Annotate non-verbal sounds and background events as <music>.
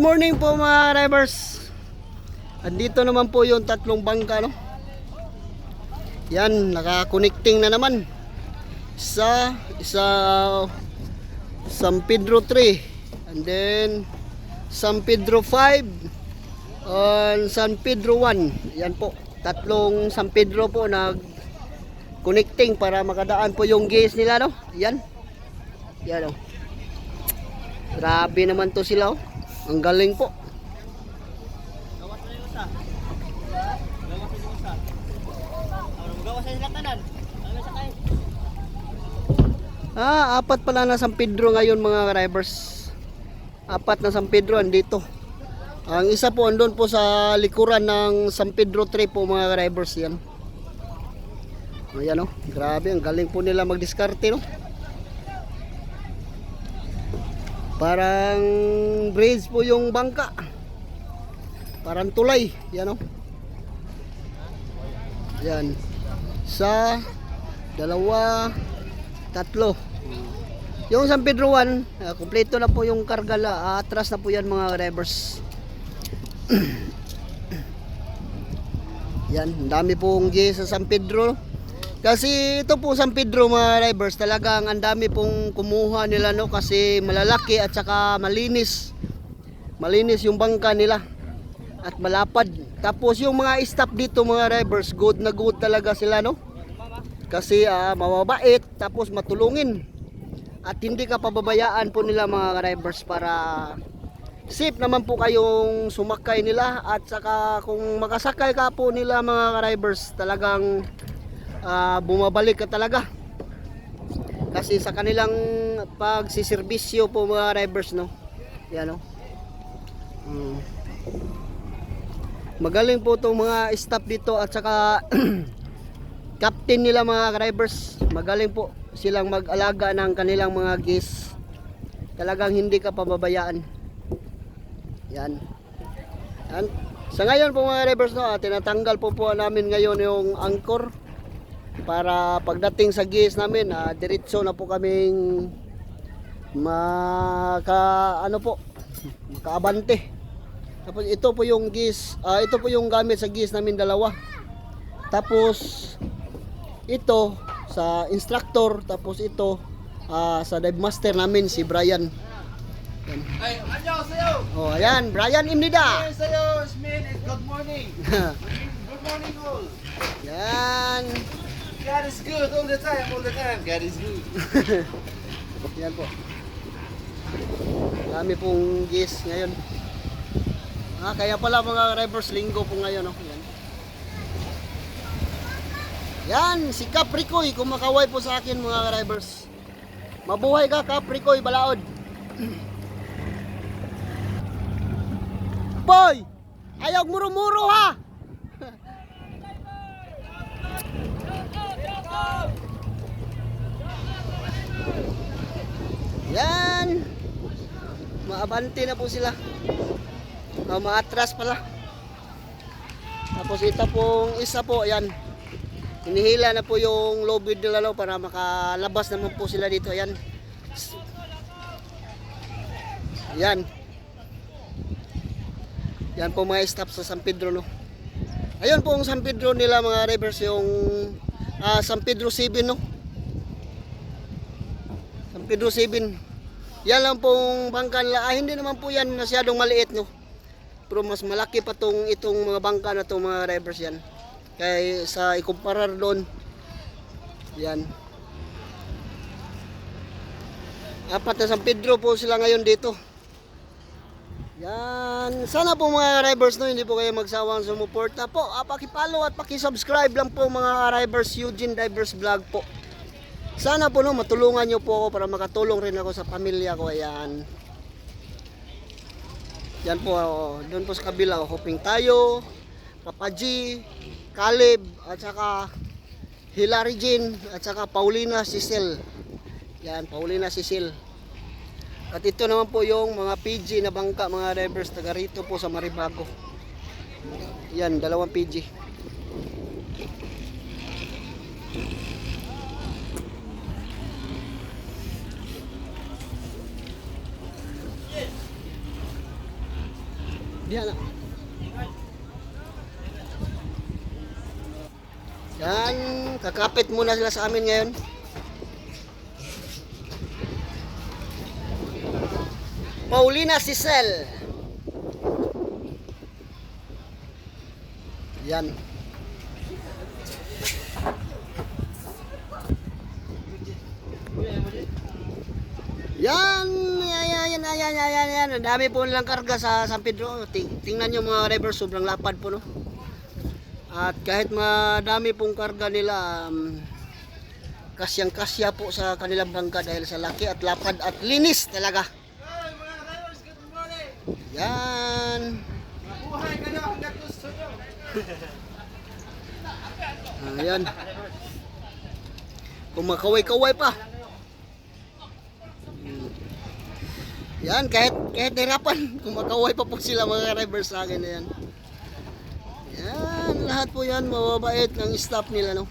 morning po mga drivers. Andito naman po yung tatlong bangka no. Yan, naka-connecting na naman sa isa San Pedro 3 and then San Pedro 5 and San Pedro 1. Yan po, tatlong San Pedro po nag connecting para makadaan po yung gas nila no. Yan. Yan oh. Grabe naman to sila oh. Ang galing po. Gawas na yung usa. Gawas na yung usa. Gawas na yung kayo? Ah, apat pala na San Pedro ngayon mga drivers. Apat na San Pedro andito. Ang isa po andun po sa likuran ng San Pedro 3 po mga drivers yan. Ayan oh, grabe ang galing po nila magdiskarte no. Parang bridge po yung bangka. Parang tulay, yan oh. Yan. Sa dalawa, tatlo. Yung San Pedro 1, uh, kumpleto na po yung karga la, atras na po yan mga drivers. <clears throat> yan, dami pong G sa San Pedro. Kasi ito po San Pedro mga drivers, talagang ang dami pong kumuha nila no kasi malalaki at saka malinis. Malinis yung bangka nila at malapad. Tapos yung mga staff dito mga drivers, good na good talaga sila no. Kasi ah, mababait tapos matulungin. At hindi ka pababayaan po nila mga drivers para safe naman po kayong sumakay nila at saka kung makasakay ka po nila mga drivers talagang ah, bumabalik ka talaga. Kasi sa kanilang pagsiservisyo po mga drivers no. Yan no. Mm. Magaling po itong mga staff dito at saka <clears throat> captain nila mga drivers. Magaling po silang mag-alaga ng kanilang mga guests. Talagang hindi ka pababayaan. Yan. Yan. Sa ngayon po mga drivers no, ah, tinatanggal po po namin ngayon yung anchor para pagdating sa gis namin, ah, diretso na po kaming maka ano po, makaabante. Tapos ito po yung gis, ah, ito po yung gamit sa gis namin dalawa. Tapos ito sa instructor, tapos ito ah, sa dive master namin si Brian. Yan. Ay, anyo sa'yo! Oh, ayan, Brian Imnida. Ay, sa'yo, Smith, <laughs> good morning. Good morning all. yan. God is good all the time, all the time. God is good. <laughs> Yan po. Dami pong gis ngayon. Ah, kaya pala mga drivers linggo po ngayon. Oh. Yan. Yan, si Capricoy kumakaway po sa akin mga drivers. Mabuhay ka Capricoy balaod. <clears throat> Boy! Ayaw muro-muro ha! Yan. Maabante na po sila. Uh, maatras pala. Tapos ito pong isa po, yan. Hinihila na po yung lobid nila no, para makalabas naman po sila dito. Yan. Yan. Yan po mga staff sa San Pedro no. Ayun po ang San Pedro nila mga rivers yung ah, San Pedro 7 no. Pedro 7. Yan lang pong bangka nila. Ah, hindi naman po yan masyadong maliit, no. Pero mas malaki pa tong itong mga bangka na tong mga drivers yan. Kaya sa ikumparar doon. Yan. Apat na San Pedro po sila ngayon dito. Yan. Sana po mga drivers no, hindi po kayo magsawang sumuporta po. Ah, paki-follow at paki-subscribe lang po mga drivers Eugene Divers Vlog po. Sana po no, matulungan nyo po ako para makatulong rin ako sa pamilya ko. Ayan. Yan po, oh, doon po sa kabila, hoping tayo, Papa G, Caleb, at saka Hilary Jean, at saka Paulina Cecil. Yan, Paulina Cecil. At ito naman po yung mga PG na bangka, mga drivers taga rito po sa Maribago. Yan, dalawang PG. Na. Yan, kakapit muna sila sa amin ngayon. Paulina Sisel. Yan, yan, yan, yan, yan, yan. Ang dami po nilang karga sa San Pedro. Ting tingnan nyo mga driver, sobrang lapad po, no? At kahit madami pong karga nila, um, kasyang-kasya po sa kanilang bangka dahil sa laki at lapad at linis talaga. Yan. Ayan. Kumakaway-kaway pa. Yan, kahit kahit nahirapan, <laughs> kumakaway pa po sila mga drivers sa akin na yan. Yan, lahat po yan, mababait ng staff nila, no?